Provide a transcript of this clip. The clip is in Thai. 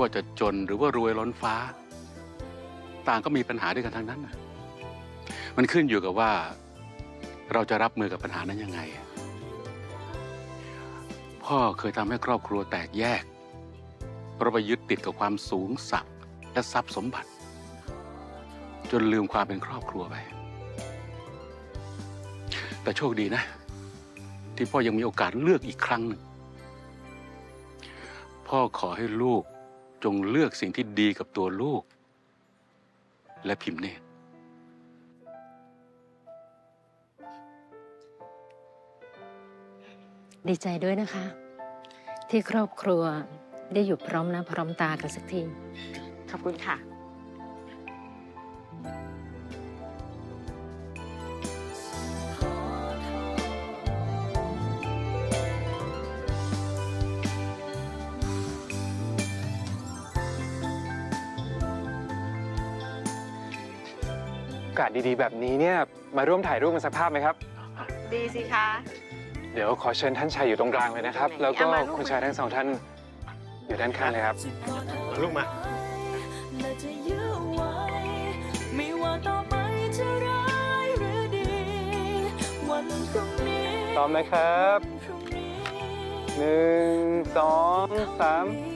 ว่าจะจนหรือว่ารวยล้นฟ้า ต่างก็มีปัญหาด้วยกันทั้งนั้น มันขึ้นอยู่กับว่า เราจะรับมือกับปัญหานั้นยังไง พ่อเคยทำให้ครอบครัวแตกแยกเพราะไปยึดติดกับความสูงสักและทรัพย์สมบัติ จนลืมความเป็นครอบครัวไป แต่โชคดีนะ ที่พ่อยังมีโอกาสเลือกอีกครั้งหนึ่งพ่อขอให้ลูก จงเลือกสิ่งที่ดีกับตัวลูก และพิมพ์เนตรดีใจด้วยนะคะ ที่ครอบครัวได้อยู่พร้อมหน้าพร้อมตากันสักที ขอบคุณค่ะ อกาสดีๆ แบบนี้เนี่ยมาร่วมถ่ายรูปกันสักภาพไหมครับ ดีสิคะ เดี๋ยวขอเชิญท่านชายอยู่ตรงกลางเลยนะครับ แล้วก็คุณชายทั้งสองท่านอยู่ด้านข้างเลยครับลูกมาและจะยื้อไว้ไม่ว่าต่อไปจะร้ายหรือดีวันพรุ่งนี้พร้อมนะครับวันพรุ่งนี้หนึ่งสองสามเข